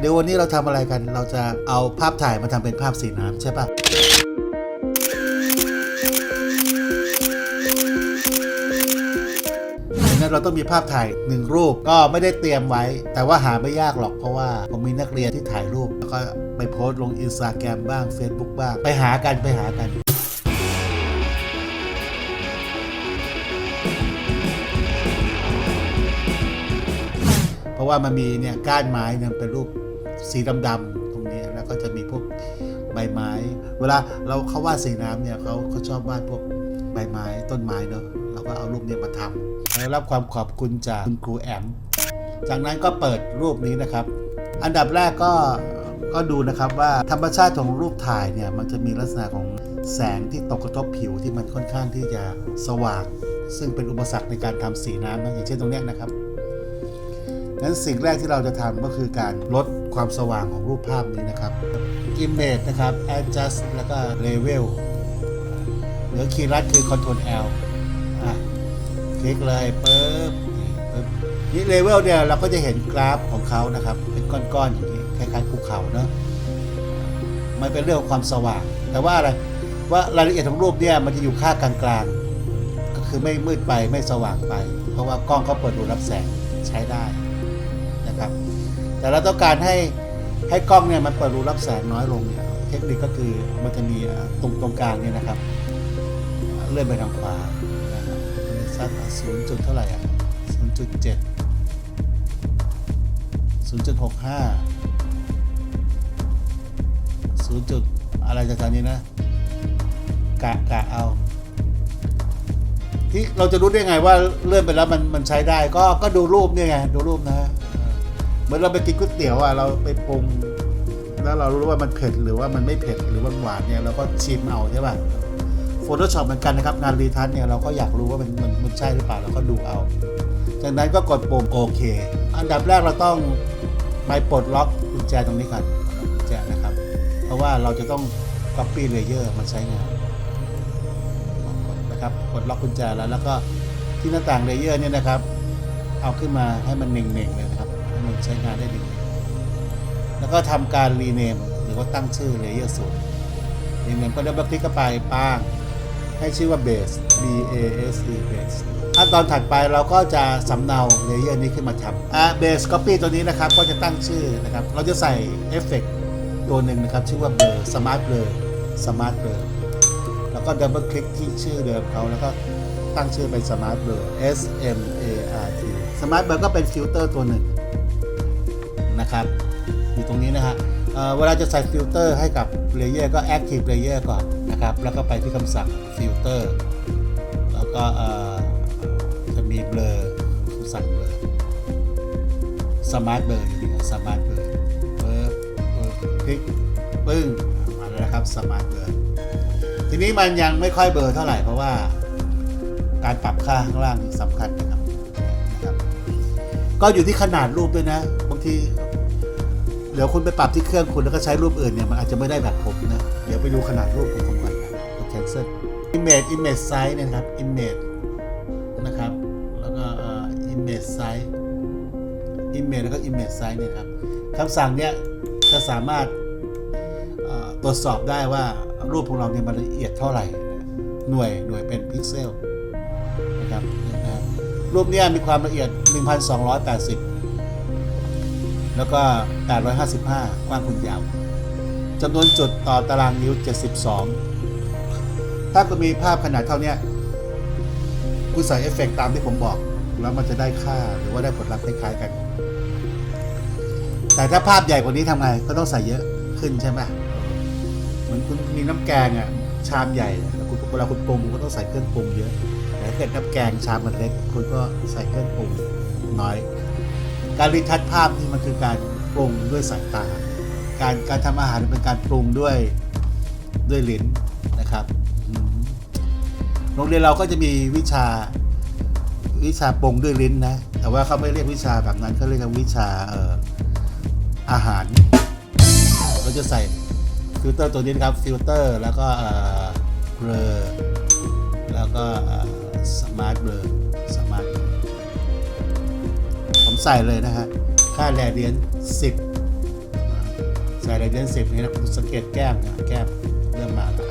เดี๋ยววันนี้เราทำอะไรกัน เราจะเอาภาพถ่ายมาทำเป็นภาพสีน้ำใช่ปะดังนั้นเราต้องมีภาพถ่ายหนึ่งรูปก็ไม่ได้เตรียมไว้ แต่ว่าหาไม่ยากหรอกเพราะว่าผมมีนักเรียนที่ถ่ายรูป แล้วก็ไปโพสต์ลงอินสตาแกรมบ้าง Facebook บ้าง ไปหากันไปหากัน ว่ามันมีเนี่ยก้านไม้เนี่ยเป็นรูปสีดำๆตรงนี้แล้วก็จะมีพวกใบไม้ เวลาเราเขาวาดสีน้ำเนี่ยเขาเขาชอบวาดพวกใบไม้ต้นไม้เนาะเราก็เอารูปเนี้มาทำได้รับความขอบคุณจากคุณครูแอม จากนั้นก็เปิดรูปนี้นะครับ อันดับแรกก็ก็ดูนะครับว่าธรรมชาติของรูปถ่ายเนี่ยมันจะมีลักษณะของแสงที่ตกกระทบผิวที่มันค่อนข้างที่จะสว่าง ซึ่งเป็นอุปสรรคในการทำสีน้ำนะอย่างเช่นตรงนี้นะครับ งั้นสิ่งแรกที่เราจะทำก็คือการลดความสว่างของรูปภาพนี้นะครับ Image นะครับ Adjust แล้วก็ Level หรือคีย์ลัดคือ Ctrl L อะคลิกเลยปึ๊บนี่ปึ๊บนี่ Level เนี่ยเราก็จะเห็นกราฟของเขานะครับ เป็นก้อนๆอย่างนี้คล้ายๆภูเขาเนอะมันเป็นเรื่องของความสว่าง แต่ว่าอะไรว่ารายละเอียดของรูปเนี่ยมันจะอยู่ค่ากลางๆ ก็คือไม่มืดไปไม่สว่างไป เพราะว่ากล้องเขาเปิดดูรับแสงใช้ได้ นะครับ แต่เราต้องการให้ให้กล้องเนี่ยมันเปิดรูรับแสงน้อยลงเนี่ยเทคนิคก็คือมันจะมีตรงตรงกลางเนี่ยนะครับ เลื่อนไปทางขวานะครับสักศูนย์จุดเท่าไหร่อะศูนย์จุดเจ็ดศูนย์จุดหกห้าศูนย์จุดอะไรจากทางนี้นะ กะกะเอา ที่เราจะรู้ได้ไงว่าเลื่อนไปแล้วมันมันใช้ได้ ก็ก็ดูรูปเนี่ยไง ดูรูปนะฮะ เหมือนเราไปกินก๋วยเตี๋ยวอะเราไปปรุงแล้วเรารู้ว่ามันเผ็ดหรือว่ามันไม่เผ็ดหรือว่าหวานเนี่ยเราก็ชิมเอาใช่ป่ะ Photoshop เหมือนกันนะครับงานรีทัชเนี่ยเราก็อยากรู้ว่ามันมันมันใช่หรือเปล่าเราก็ดูเอา จากนั้นก็กดปุ่มโอเค อันดับแรกเราต้องไปปลดล็อกกุญแจตรงนี้ก่อนกุญแจนะครับ เพราะว่าเราจะต้อง copy layer มาใช้งานนะครับกดล็อกกุญแจแล้วแล้วก็ที่หน้าต่างเลเยอร์เนี่ยนะครับ เอาขึ้นมาให้มันเน่งๆเลยนะครับให้ มันใช้งานได้ดี แล้วก็ทำการรีเนมหรือว่าตั้งชื่อเลเยอร์ศูนย์รีเนมก็ดับเบิลคลิกเข้าไปป้าง ให้ชื่อว่า base b a s e base ขั้นตอนถัดไปเราก็จะสำเนาเลเยอร์นี้ขึ้นมาทำอ่า base copy ตัวนี้นะครับ ก็จะตั้งชื่อนะครับ เราจะใส่เอฟเฟกตัวหนึ่งนะครับ ชื่อว่า blur smart blur smart blur แล้วก็ดับเบิลคลิกที่ชื่อเดิมเขาแล้วก็ตั้งชื่อเป็น Smart Blur S M A R T Smart Blur ก็เป็นฟิลเตอร์ตัวหนึ่ง นะครับ อยู่ตรงนี้นะฮะเเวลาจะใส่ฟิลเตอร์ให้กับเลเยอร์ก็ Active Layer ก่อนนะครับ แล้วก็ไปที่คำสั่งฟิลเตอร์แล้วก็จะมี Blur คำสั่ง Blur Smart Blur อยู่นี่ครับ Smart Blur เปิดเปิดคลิกปึ้งมาแล้วนะครับ Smart Blur ทีนี้มันยังไม่ค่อยเบลอร์เท่าไหร่เพราะว่าการปรับค่าข้างล่างสำคัญนะครับก็อยู่ที่ขนาดรูปด้วยนะ บางที ดี๋ยวคุณไปปรับที่เครื่องคุณแล้วก็ใช้รูปอื่นเนี่ยมันอาจจะไม่ได้แบบผมนะ เดี๋ยวไปดูขนาดรูปของผมก่อนนะกด cancel image image size เนี่ยนะครับ image นะครับ แล้วก็ image size image แล้วก็ image size เนี่ยครับคำสั่งเนี่ยจะสามารถตรวจสอบได้ว่ารูปของเราเนี่ยมันละเอียดเท่าไหร่ หน่วยหน่วยเป็นพิกเซลนะครับนะครับรูปเนี้ยมีความละเอียด 1280 แล้วก็ 855 กว้างคูณยาวจำนวนจุดต่อตารางนิ้ว 72 ถ้าคุณมีภาพขนาดเท่านี้คุณใส่เอฟเฟกต์ตามที่ผมบอก แล้วมันจะได้ค่าหรือว่าได้ผลลัพธ์คล้ายๆกัน แต่ถ้าภาพใหญ่กว่านี้ทำไง ก็ต้องใส่เยอะขึ้นใช่ไหมเหมือนคุณมีน้ำแกงอะชามใหญ่แล้วคุณเวลาคุณปรุงคุณก็ต้องใส่เครื่องปรุงเยอะแต่ถ้าเกิดน้ำแกงชามมันเล็กคุณก็ใส่เครื่องปรุงน้อย การรีทัชภาพนี่มันคือการปรุงด้วยสายตา การการทำอาหารเป็นการปรุงด้วยด้วยลิ้นนะครับโรงเรียนเราก็จะมีวิชาวิชาปรุงด้วยลิ้นนะ แต่ว่าเขาไม่เรียกวิชาแบบนั้นเขาเรียกวิชาเอ่ออาหารเราจะใส่ฟิลเตอร์ตัวนี้นะครับฟิลเตอร์แล้วก็เบลอแล้วก็สมาร์ทเบลอสมาร์ท ใส่เลยนะฮะ ค่าแรเดียน10ส่เรเดนสิบนี่นะคุณสังเกตแก้มนะแก้มเริ่มมาแล้ว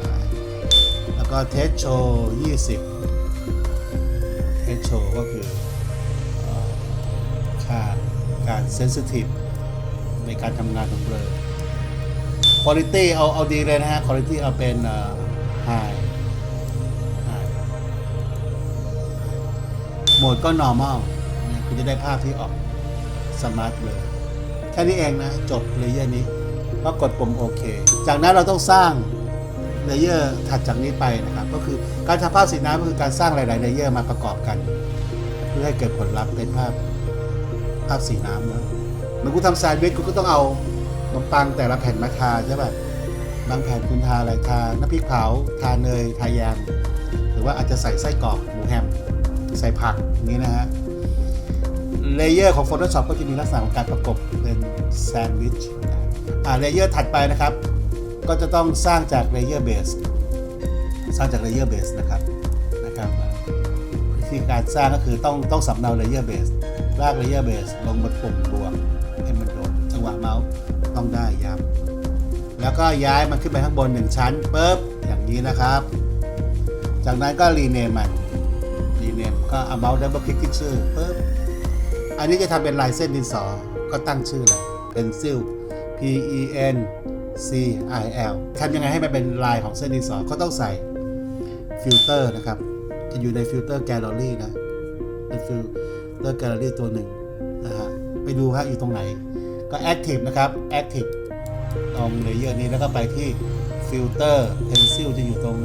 แล้วก็เทสโชยี่สิบเทสโชก็คือค่าการเซนซิทีฟในการทำงานของเบลอคุณภาพเอาเอาดีเลยนะฮะคุณภาพเอาเป็นไฮโหมดก็ normal จะได้ภาพที่ออกสมาร์ทเลยแค่นี้เองนะ จบเลเยอร์นี้ก็กดปุ่มโอเค จากนั้นเราต้องสร้างเลเยอร์ถัดจากนี้ไปนะครับ ก็คือการทำภาพสีน้ำก็คือการสร้างหลาย ๆ เลเยอร์มาประกอบกัน เพื่อให้เกิดผลลัพธ์เป็นภาพภาพสีน้ำนะเหมือนกูทำแซนด์วิชกูก็ต้องเอาขนมปังแต่ละแผ่นมาทาใช่ป่ะบางแผ่นคุณทาอะไรทาน้ำพริกเผาทาเนยทาแยมหรือว่าอาจจะใส่ไส้กรอกหมูแฮม ใส่ผักอย่างนี้นะฮะ เลเยอร์ของ Photoshop ก็จะมีลักษณะของการประกบเป็นแซนด์วิชอ่าเลเยอร์ถัดไปนะครับ ก็จะต้องสร้างจากเลเยอร์เบสสร้างจากเลเยอร์เบสนะครับนะครับวิธีการสร้างก็คือต้องต้องสำเนาเลเยอร์เบสลากเลเยอร์เบสลงบนปุ่มบวกให้มันโดนจังหวะเมาส์ต้องได้ย้ำแล้วก็ย้ายมันขึ้นไปข้างบนหนึ่งชั้นปุ๊บอย่างนี้นะครับ จากนั้นก็รีเนมมันรีเนมก็เอาเมาส์ดับเบิลคลิกที่ชื่อปุ๊บ อันนี้จะทำเป็นลายเส้นดินสอ ก็ตั้งชื่อเลย pencil P E N C I L ทำยังไงให้มันเป็นลายของเส้นดินสอ ก็ต้องใส่ฟิลเตอร์นะครับ จะอยู่ในฟิลเตอร์แกลเลอรี่นะ เป็นฟิลเตอร์แกลเลอรี่ตัวหนึ่งนะฮะ ไปดูฮะอยู่ตรงไหน ก็ Active นะครับ Active ตรงเลเยอร์นี้แล้วก็ไปที่ฟิลเตอร์ pencil จะอยู่ตรง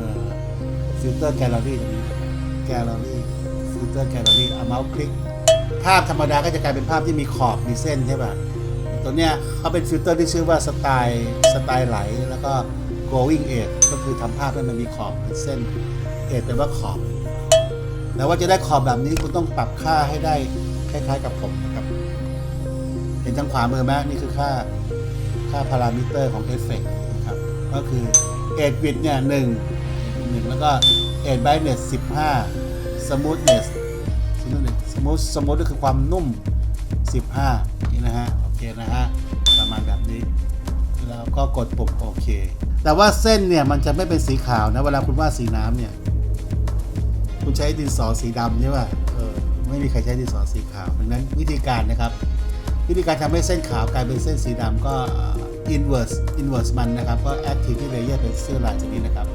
ฟิลเตอร์แกลเลอรี่ตรงนี้แกลเลอรี่ฟิลเตอร์แกลเลอรี่เอาเมาส์คลิก ภาพธรรมดาก็จะกลายเป็นภาพที่มีขอบมีเส้นใช่ป่ะตัวเนี้ยเขาเป็นฟิลเตอร์ที่ชื่อว่าสไตล์สไตล์ไหลแล้วก็ going edge ก็คือทำภาพให้มันมีขอบเป็นเส้น edge แปลว่าขอบแต่ว่าจะได้ขอบแบบนี้คุณต้องปรับค่าให้ได้คล้ายๆกับผมครับ เห็นทางขวามือไหมนี่คือค่าค่าพารามิเตอร์ของเอฟเฟกนะครับ ก็คือ edge width เนี่ยหนึ่งหนึ่งแล้วก็ edge brightness สิบห้า smoothness สมูทสมูทส มูทก็คือความนุ่ม 15 นี่นะฮะ โอเคนะฮะ ประมาณแบบนี้ แล้วก็กดปุ่มโอเค แต่ว่าเส้นเนี่ยมันจะไม่เป็นสีขาวนะ เวลาคุณวาดสีน้ำเนี่ย คุณใช้ดินสอสีดำใช่ป่ะ เออ ไม่มีใครใช้ดินสอสีขาวดังนั้นวิธีการนะครับ วิธีการทำให้เส้นขาวกลายเป็นเส้นสีดำก็ inverse inverse มันนะครับ ก็ active ที่ layer เป็นเสื้อลายตัวนี้นะครับ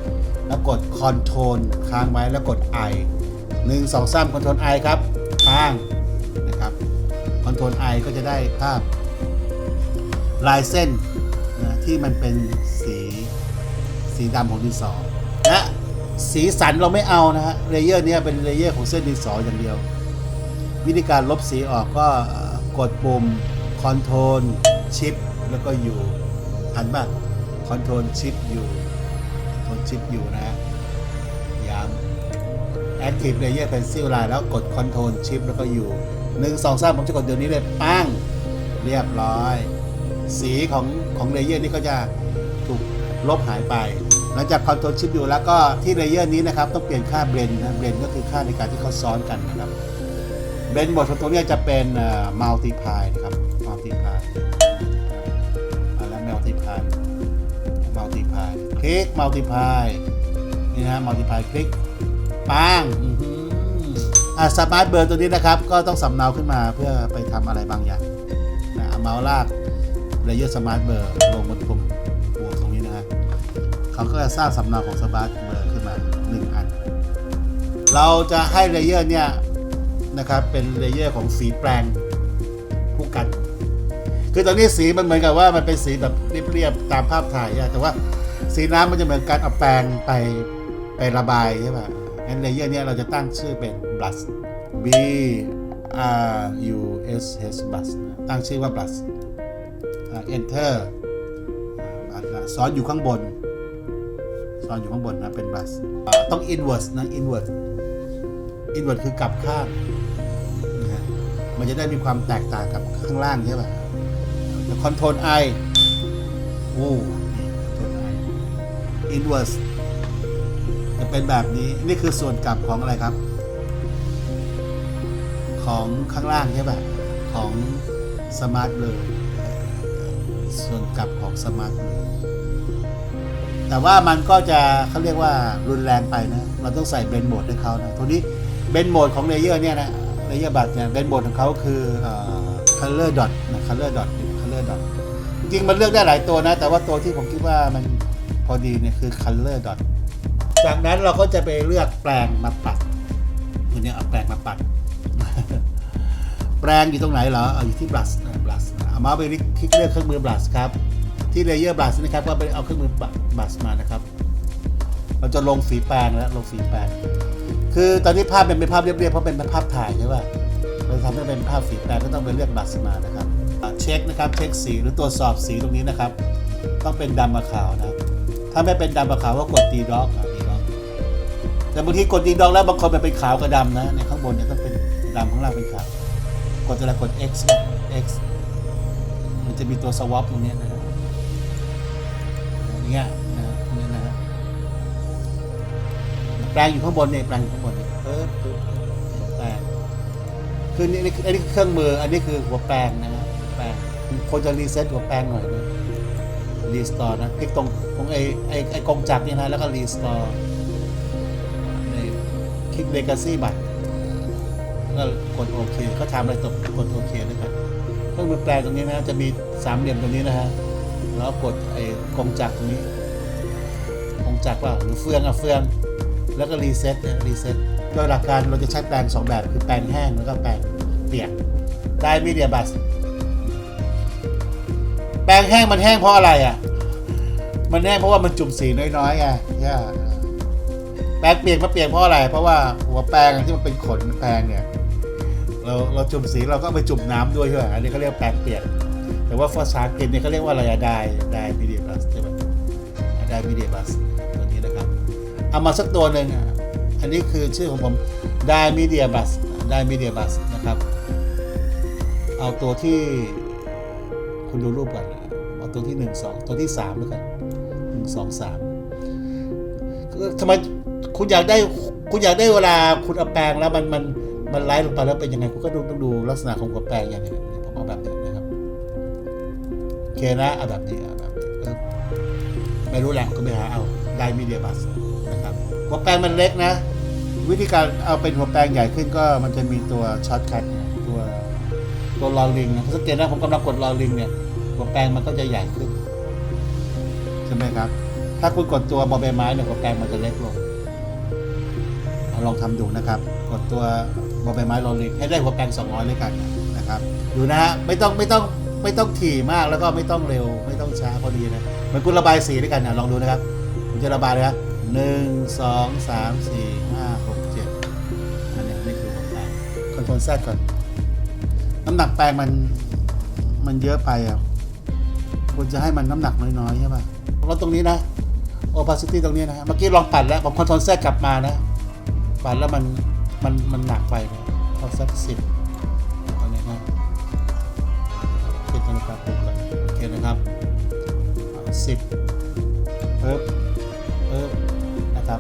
แล้วกด control ค้างไว้แล้วกด i หนึ่งสองสามคอนโทรล I ครับางนะครับคอนโทรล I ก็จะได้ภาพลายเส้นนะที่มันเป็นสีสีดำของดินสอและสีสันเราไม่เอานะฮะเลเยอร์นี้เป็นเลเยอร์ของเส้นดินสออย่างเดียว วิธีการลบสีออกก็กดปุ่ม Control Shift แล้วก็ U ทันป่ะ Control Shift U Control Shift U นะฮะ Active Layer Pencil ลายแล้วกด Control Shift แล้วก็ U หนึ่งสองสามผมจะกดเดี๋ยวนี้เลยปั้งเรียบร้อย สีของของเลเยอร์นี้ก็จะถูกลบหายไป หลังจาก Control Shift U แล้วก็ที่เลเยอร์นี้นะครับ ต้องเปลี่ยนค่า Blend นะ Blend ก็คือค่าในการที่เขาซ้อนกันนะครับเบนบทของตัวเนี้จะเป็นมัลติพายนะครับมัลติพายแล้วมัลติพายมัลติพายคลิกมัลติพายนี่นะมัลติพายคลิก ปังอะสมาร์ทเบอร์ตัวนี้นะครับ ก็ต้องสำเนาขึ้นมาเพื่อไปทำอะไรบางอย่างนะเอาเมาส์ลากเลเยอร์สมาร์ทเบอร์ลงบนปุ่มบวกตรงนี้นะฮะเขาก็จะสร้างสำเนาของสมาร์ทเบอร์ขึ้นมาหนึ่งอัน เราจะให้เลเยอร์เนี่ยนะครับเป็นเลเยอร์ของสีแปลงคู่กัน คือตอนนี้สีมันเหมือนกับว่ามันเป็นสีแบบเรียบๆตามภาพถ่ายแต่ว่าสีน้ำมันจะเหมือนการเอาแปรงไปไประบายใช่ป่ะ งั้นเลเยอร์เนี้ยเราจะตั้งชื่อเป็น brush B R U S H brush ตั้งชื่อว่า brush enter ซ้อนอยู่ข้างบนซ้อนอยู่ข้างบนนะเป็น brush ต้อง inverse นะ inverse inverse คือกลับข้างมันจะได้มีความแตกต่างกับข้างล่างใช่ป่ะคอนโทรล I โอ้คอนโทรล I inverse เป็นแบบนี้นี่คือส่วนกลับของอะไรครับ ของข้างล่างใช่ป่ะของสมาร์ทเลยส่วนกลับของสมาร์ทมือแต่ว่ามันก็จะเขาเรียกว่ารุนแรงไปนะเราต้องใส่เบนโหมดให้เขานะตัวนี้เบนโหมดของเลเยอร์เนี่ยนะเลเยอร์บัตเนี่ยเบนโหมดของเขาคือเอ่อ color dot นะ color dot color dot จริงมันเลือกได้หลายตัวนะ แต่ว่าตัวที่ผมคิดว่ามันพอดีเนี่ยคือ color dot จากนั้นเราก็จะไปเลือกแปลงมาปัดตัวเนี้ยเอาแปลงมาปัดแปลงอยู่ตรงไหนเหรอเอาอยู่ที่ brush นะ brush นะเอามาไปคลิกเลือกเครื่องมือ brush ครับที่ layer brush นะครับก็ไปเอาเครื่องมือ brush มานะครับเราจะลงฝีแปรงแล้วลงฝีแปรงคือตอนนี้ภาพเป็นเป็นภาพเรียบๆเพราะเป็นภาพถ่ายใช่ป่ะเราทำให้เป็นภาพฝีแปรงก็ต้องไปเลือก brush มานะครับเช็คนะครับเช็คสีหรือตรวจสอบสีตรงนี้นะครับ ต้องเป็นดำกับขาวนะถ้าไม่เป็นดำกับขาวก็กดดีด็อกดีด็อก แต่บางทีกดดีดอกแล้วบางคนมันเป็นขาวกับดำนะในข้างบนเนี่ยต้องเป็นดำข้างล่างเป็นขาวกดจะละกด X ป่ะ X มันจะมีตัว swap ตรงนี้นะครับอย่างเงี้ยนะตรงนี้นะฮะแปลงอยู่ข้างบนเนี่ยแปลงอยู่ข้างบนเนี่ยเออปึ๊บแปลงคือนี่นี่อันนี้คือเครื่องมือ อันนี้คือหัวแปลงนะฮะแปลงคนจะรีเซ็ตหัวแปลงหน่อยนะรีสตอร์นะคลิกตรงตรงไอ้ไอ้ไอ้กงจักรนี่นะแล้วก็รีสตอร์ ลิกเลกาซี่บัตรก็กดโอเคเขาทำอะไรตกกดโอเคนะครับเครื่องมือแปลตรงนี้นะจะมีสามเหลี่ยมตรงนี้นะฮะแล้วกดไอ้กงจักรตรงนี้กงจักรว่าหรือเฟืองอะเฟืองแล้วก็รีเซ็ตนะรีเซ็ตโดยหลักการเราจะใช้แปลงสองแบบคือแปลงแห้งแล้วก็แปลงเปียกได้มีเดียบัสแปลงแห้งมันแห้งเพราะอะไรอะ มันแห้งเพราะว่ามันจุ่มสีน้อยๆไงใช่ แปลงเปียกมาเปียกเพราะอะไร เพราะว่าหัวแปลงที่มันเป็นขนแปลงเนี่ย เราเราจุ่มสีเราก็ไปจุ่มน้ำด้วยใช่ไหมอันนี้เขาเรียกแปลงเปียก แต่ว่าภาษาอังกฤษเนี่ยเขาเรียกว่าอะไรอะไดไดมีเดียบัสใช่ไหมไดมีเดียบัสตัวนี้นะครับ เอามาสักตัวหนึ่งอันนี้คือชื่อของผมไดมีเดียบัสไดมีเดียบัสนะครับ เอาตัวที่คุณดูรูปก่อนนะเอาตัวที่หนึ่งสองตัวที่สามแล้วกันหนึ่งสองสามคือทำไม คุณอยากได้คุณอยากได้เวลาคุณเอาแปรงแล้วมันมันมันไล่ลงไปแล้วเป็นยังไงคุณก็ดูต้องดูลักษณะของหัวแปรงอย่างนี้ผมเอาแบบนี้นะครับโอเคนะเอาแบบนี้เอาแบบนี้ไม่รู้แหละก็ไปหาเอาไดมีเดียบัสนะครับหัวแปรงมันเล็กนะ วิธีการเอาเป็นหัวแปรงใหญ่ขึ้นก็มันจะมีตัวช็อตคัทตัวตัวลอลิงนะสังเกตนะผมกำลังกดลอลิงเนี่ยหัวแปรงมันก็จะใหญ่ขึ้นใช่ไหมครับ ถ้าคุณกดตัวบอใบไม้เนี่ยหัวแปรงมันจะเล็กลง ลองทำดูนะครับ กดตัวบอใบไม้ลอลิงให้ได้หัวแปรง200เลยกันนะครับดูนะฮะไม่ต้องไม่ต้องไม่ต้องถี่มากแล้วก็ไม่ต้องเร็ว ไม่ต้องช้าพอดีนะเหมือนคุณระบายสีด้วยกันนะลองดูนะครับผมจะระบายเลยครับหนึ่งสองสามสี่ห้าหกเจ็ดอันนี้นี่คือหัวแปรงคอนโทรลแซดก่อนน้ำหนักแปรงมันมันเยอะไปอะควรจะให้มันน้ำหนักน้อยๆใช่ป่ะแล้วตรงนี้นะ opacity ตรงนี้นะ เมื่อกี้ลองปัดแล้วผมคอนโทรลแซดกลับมานะ ปัดแล้วมันมันมันหนักไปนะเอาสักสิบตรงนี้นะคิดตรงนี้ครับผมก่อนโอเคนะครับสิบเอิบเอิบนะครับ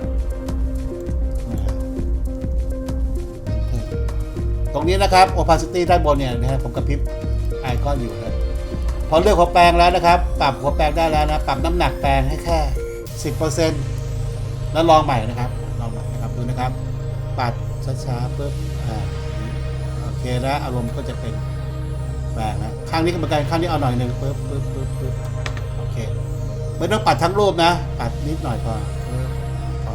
ตรงนี้นะครับ opacity ด้านบนเนี่ยนะฮะผมกระพริบไอคอนอยู่นะพอเลือกหัวแปรงแล้วนะครับ ปรับหัวแปรงได้แล้วนะ ปรับน้ำหนักแปรงให้แค่ 10%แล้วลองใหม่นะครับลองใหม่นะครับ ปัดช้าๆปุ๊บอ่าโอเคนะอารมณ์ก็จะเป็นแปรงนะข้างนี้ก็เหมือนกันข้างนี้เอาหน่อยหนึ่งปุ๊บปุ๊บปุ๊บปุ๊บโอเคไม่ต้องปัดทั้งรูปนะ ปัดนิดหน่อยพออ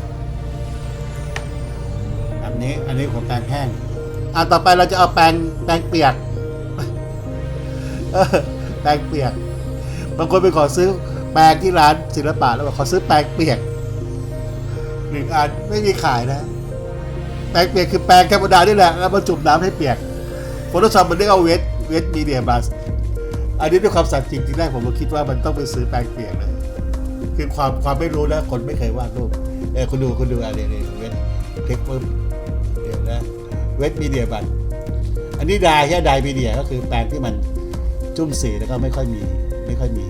แบบนี้อันนี้หัวแปรงแห้งอะต่อไปเราจะเอาแปรงแปรงเปียกแปรงเปียกบางคนไปขอซื้อแปรงที่ร้านศิลปะแล้วบอกขอซื้อแปรงเปียกหนึ่งอันไม่มีขายนะ แปรงเปียกคือแปรงธรรมดานี่แหละแล้วมาจุ่มน้ำให้เปียก Photoshop มันเรียกเอาเวทเวทมีเดียบัสอันนี้ด้วยความสัตย์จริงที่แรกผมก็คิดว่ามันต้องไปซื้อแปรงเปียกเลยคือความความไม่รู้นะคนไม่เคยวาดรูปเออคุณดูคุณดูอะไรเนี่ยเวทคลิกปุ๊บเดี๋ยวนะเวทมีเดียบัสอันนี้ไดายใช่ไดายมีเดียก็คือแปรงที่มันจุ่มสีแล้วก็ไม่ค่อยมีไม่ค่อยมี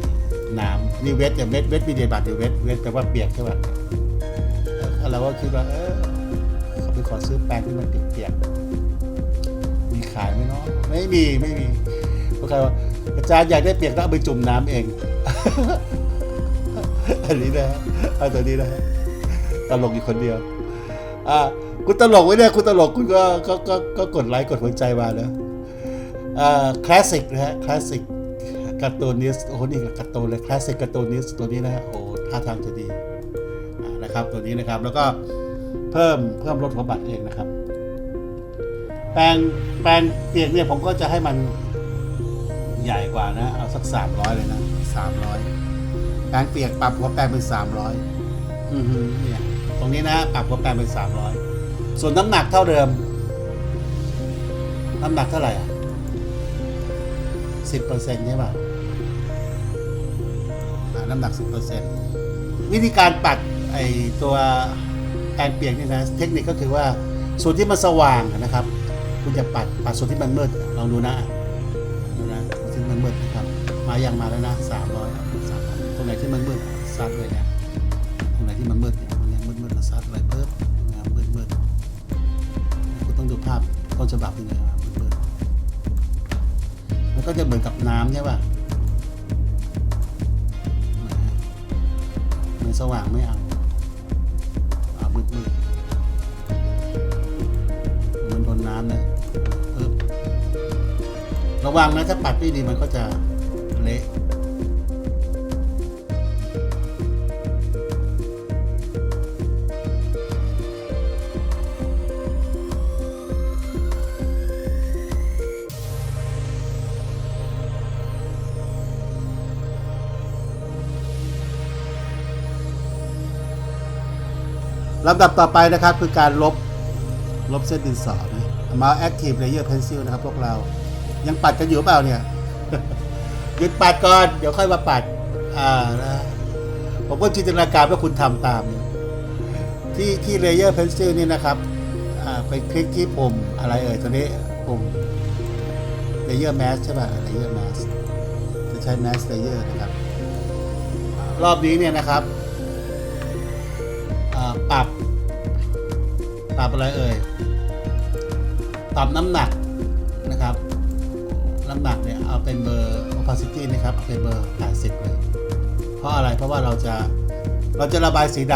น้ำนี่เวทอย่างเวทเวทมีเดียบัสหรือเวทเวทแปลว่าเปียกใช่ป่ะเราก็คิดว่าเออ ขอซื้อแปรงที่มันเปียกๆมีขายไหมเนาะไม่มีไม่มีเพราะใครว่าอาจารย์อยากได้เปียกแล้วเอาไปจุ่มน้ำเอง อันนี้นะฮะเอาตัวนี้นะตลกอยู่คนเดียวอ่าคุณตลกไว้เนี่ยคุณตลกคุณก็ก็ก็ก็กดไลค์กดหัวใจมาเนะอ่าคลาสสิกนะฮะคลาสสิกการ์ตูนิสโอ้โหนี่การ์ตูนเลยคลาสสิกการ์ตูนิสตัวนี้นะฮะโอ้ท่าทางจะดีนะครับตัวนี้นะครับแล้วก็ เพิ่มเพิ่มลดหัวบัตรเองนะครับ แปลงแปลงเปียกเนี่ยผมก็จะให้มันใหญ่กว่านะ เอาสักสามร้อยเลยนะสามร้อยแปลงเปียกปรับหัวแปลงเป็นสามร้อยอือฮึเนี่ยตรงนี้นะปรับหัวแปลงเป็นสามร้อยส่วนน้ำหนักเท่าเดิม น้ำหนักเท่าไหร่อะสิบเปอร์เซ็นต์ใช่ป่ะอ่าน้ำหนักสิบเปอร์เซ็นต์วิธีการปัดไอตัว แปรเปียกนี่นะเทคนิคก็คือว่าส่วนที่มันสว่างนะครับ คุณจะปัดปัดส่วนที่มันมืดลองดูนะดูนะส่วนที่มันมืดนะครับ มาอยังมาแล้วนะสามร้อยสามตรงไหนที่มันมืดซัดเลยเนี่ยตรงไหนที่มันมืดเนี่ยตรงนี้ยมืดมืดซัดเลยปึ๊บนะมืดมืดคุณต้องดูภาพต้นฉบับยังไงวะมืดมืดมันก็จะเหมือนกับน้ำใช่ป่ะมือนสว่างไม่อาเอา มืดมืดเหมันโดนน้ำนะระวังนะถ้าปัดไม่ดีมันก็จะเละ ลำดับต่อไปนะครับคือการลบลบเส้นดินสอนะมา Active Layer Pencil นะครับพวกเรา ยังปัดกันอยู่เปล่าเนี่ยหยุดปัดก่อน เดี๋ยวค่อยมาปัด อ่านะผมก็จินตนาการว่าคุณทำตาม ที่ที่ Layer Pencil นี่นะครับ อ่าไปคลิกที่ปุ่มอะไรเอ่ยตัวนี้ปุ่ม Layer Mask ใช่ป่ะ Layer Mask จะใช้ Mask Layer นะครับ รอบนี้เนี่ยนะครับอ่าปรับ ปรับอะไรเอ่ยปรับน้ำหนักนะครับ น้ำหนักเนี่ยเอาเป็นเบอร์ opacity นะครับเอาเป็นเบอร์ 80 เลย เพราะอะไร เพราะว่าเราจะเราจะระบายสีด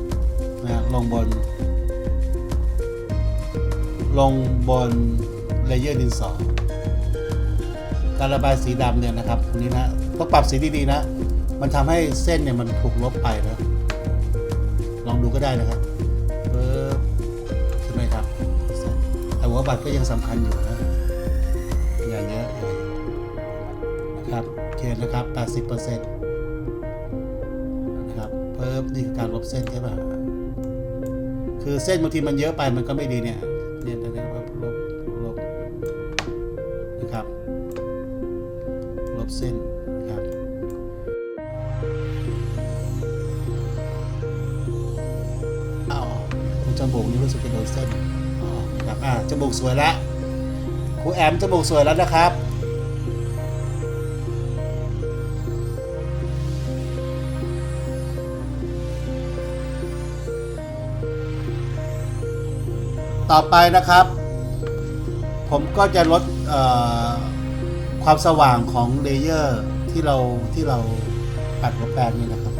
ำนะลงบน ลงบนเลเยอร์ดินสอการระบายสีดำเนี่ยนะครับตรงนี้นะต้องปรับสีดีๆนะ มันทำให้เส้นเนี่ยมันถูกลบไปนะลองดูก็ได้นะครับ บัตรก็ยังสำคัญอยู่นะอย่าเยอะอย่าเยอะนะครับโอเคนะครับ 80%นะครับเพิ่มนี่คือการลบเส้นใช่ป่ะคือเส้นบางทีมันเยอะไปมันก็ไม่ดีเนี่ยเนี่ยนี้ว่าลบลบนะครับลบเส้นนะครับเอาตรงจมูกนี่รู้สึกจะโดนเส้น อ๋อครับอ่าจมูกสวยแล้วครูแอมจมูกสวยแล้วนะครับต่อไปนะครับ ผมก็จะลดความสว่างของเลเยอร์ที่เราที่เราปัดหัวแปรงนี่นะครับ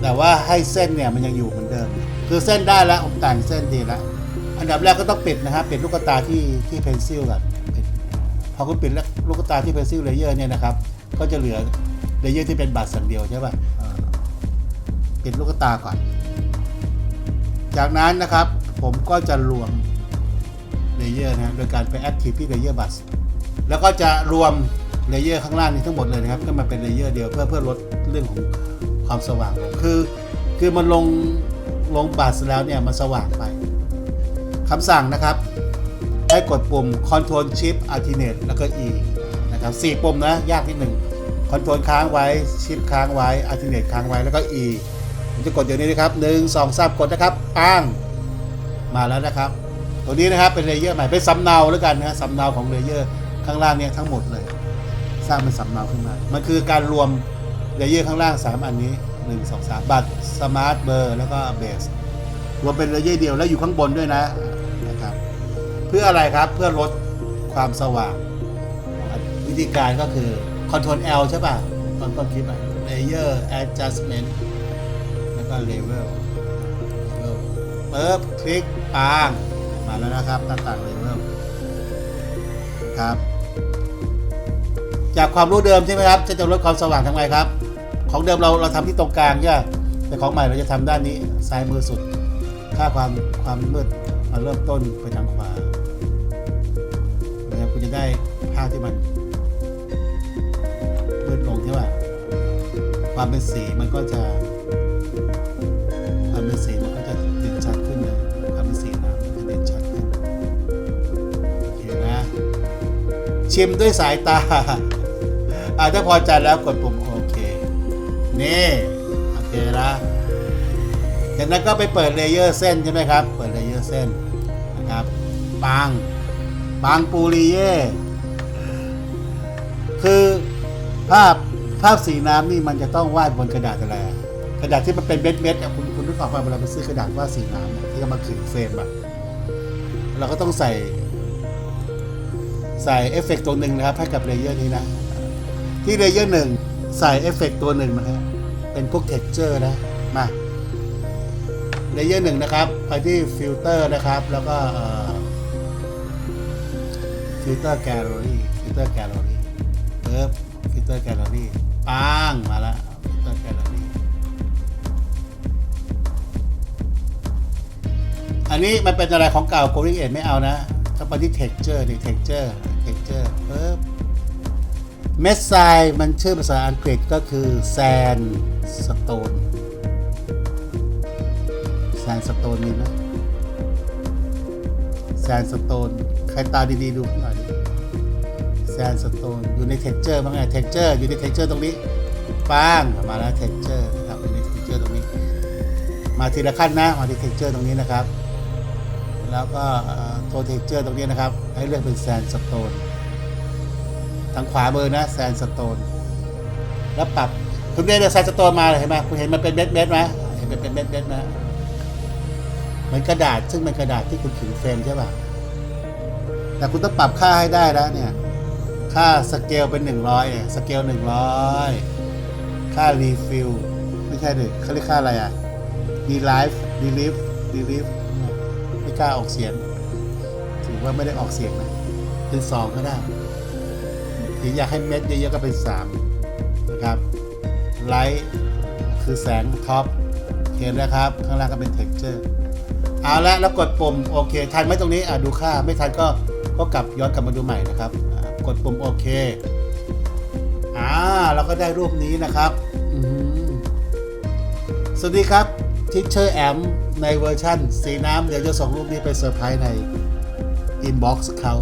แต่ว่าให้เส้นเนี่ยมันยังอยู่เหมือนเดิม คือเส้นได้แล้วผมแต่งเส้นดีแล้ว อันดับแรกก็ต้องปิดนะครับปิดลูกตาที่ที่เพนซิลก่อนปิดพอคุณปิดแล้วลูกตาที่เพนซิลเลเยอร์เนี่ยนะครับ ก็จะเหลือเลเยอร์ที่เป็นบาดสันเดียวใช่ป่ะปิดลูกตาก่อน จากนั้นนะครับ ผมก็จะรวมเลเยอร์นะโดยการไปแอคทีฟที่เลเยอร์บัสแล้วก็จะรวมเลเยอร์ข้างล่างนี้ทั้งหมดเลยนะครับก็มาเป็นเลเยอร์เดียวเพื่อเพื่อลดเรื่องของความสว่าง คือ คือมันลงลงบัสแล้วเนี่ยมันสว่างไป คำสั่งนะครับ ให้กดปุ่ม Control Shift Alternate แล้วก็ E นะครับสี่ปุ่มนะ ยากนิดหนึ่ง Control ค้างไว้ Shift ค้างไว้ Alternate ค้างไว้แล้วก็ E ผมจะกดเดี๋ยวนี้นะครับหนึ่งสองสามกดนะครับปังมาแล้วนะครับ ตัวนี้นะครับเป็นเลเยอร์ใหม่เป็นสำเนาแล้วกันนะสำเนาของเลเยอร์ข้างล่างเนี่ยทั้งหมดเลย สร้างเป็นสำเนาขึ้นมา มันคือการรวมเลเยอร์ข้างล่าง 3 อันนี้ 1 2 3 บัตรสมาร์ทเบอร์แล้วก็เบสรวมเป็นเลเยอร์เดียวแล้วอยู่ข้างบนด้วยนะ เพื่ออะไรครับเพื่อลดความสว่างของธีการก็คือ Ctrl L ใช่ป่ะตอนต้นคลิปอะ Layer Adjustment แล้วก็ Level ปึ๊บคลิกปางมาแล้วนะครับหน้าต่าง Level ครับ จากความรู้เดิมใช่ไหมครับ จะจะลดความสว่างทำไงครับ ของเดิมเราเราทำที่ตรงกลางใช่แต่ของใหม่เราจะทำด้านนี้ซ้ายมือสุด ค่าความความมืดมาเริ่มต้นไปทางขวา จะได้ภาพที่มันมืดลงใช่ป่ะความเป็นสีมันก็จะความเป็นสีมันก็จะเด่นชัดขึ้นเลยความเป็นสีน้ำมันจะเด่นชัดขึ้นโอเคนะชิมด้วยสายตาอาถ้าพอใจแล้วกดปุ่มโอเคนี่โอเคละจากนั้นก็ไปเปิดเลเยอร์เส้นใช่ไหมครับ เปิดเลเยอร์เส้นนะครับปัง ปังปูริเย่คือภาพภาพสีน้ำนี่มันจะต้องวาดบนกระดาษอะไรกระดาษที่มันเป็นเม็ดเม็ดๆอะคุณคุณนึกออกป่ะเวลาไปซื้อกระดาษวาดสีน้ำที่เอามาขึงเฟรมอะเราก็ต้องใส่ ใส่เอฟเฟกต์ตัวหนึ่งนะครับ ให้กับเลเยอร์นี้นะ ที่เลเยอร์หนึ่งใส่เอฟเฟกต์ตัวหนึ่งนะฮะเป็นพวกเท็กเจอร์นะมาเลเยอร์หนึ่งนะครับ ไปที่ฟิลเตอร์นะครับ แล้วก็ ฟิลเตอร์แกลเลอรี่ฟิลเตอร์แกลเลอรี่เปิบฟิลเตอร์แกลเลอรี่ปังมาล้วฟิลเตอร์แกลเลอรี่อันนี้มันเป็นอะไรของเก่า g o r i n g Edge ไม่เอานะต้องไปที่ texture นี่ texture texture ปึ๊บเม็ดทรายมันชื่อภาษาอังกฤษก็คือ sand stone sand stone มีไหม sand stone ใครตาดีๆดู หน่อยดิ sand stone อยู่ใน texture บ้างไง texture อยู่ใน texture ตรงนี้ป้างมาแล้ว texture นะครับอยู่ใน texture ตรงนี้ มาทีละขั้นนะมาที่ texture ตรงนี้นะครับ แล้วก็ตัว texture ตรงนี้นะครับ ให้เลือกเป็น sand stone ทางขวามือนะแซนสโตนแล้วปรับคุณเรียนแซนสโตนมาเห็นไหมคุณเห็นมันเป็นเม็ดเม็ดไหมเห็นมันเป็นเม็ดเม็ดไหมเหมือนกระดาษซึ่งเป็นกระดาษที่คุณขึงเฟรมใช่ป่ะแต่คุณต้องปรับค่าให้ได้แล้วเนี่ย ค่าสเกลเป็นหนึ่งร้อยเนี่ยสเกลหนึ่งร้อยค่ารีฟิลไม่ใช่ดิเขาเรียกค่าอะไรอะดีไลฟ์ดีลิฟดีลิฟไม่กล้าออกเสียงถือว่าไม่ได้ออกเสียงนะเป็นสองก็ได้หรืออยากให้เม็ดเยอะๆก็เป็น3นะครับไลท์คือแสงท็อปเห็นแล้วครับ ข้างล่างก็เป็นเท็กเจอร์เอาละแล้วกดปุ่ม โอเค ทันไหมตรงนี้อะดูค่า ไม่ทันก็ก็กลับย้อนกลับมาดูใหม่นะครับ กดปุ่มโอเค อ่าเราก็ได้รูปนี้นะครับอืมสวัสดีครับทิชเชอร์แอมในเวอร์ชั่น สีน้ำเดี๋ยวจะส่งรูปนี้ไปเซอร์ไพรส์ในอินบ็อกซ์เขา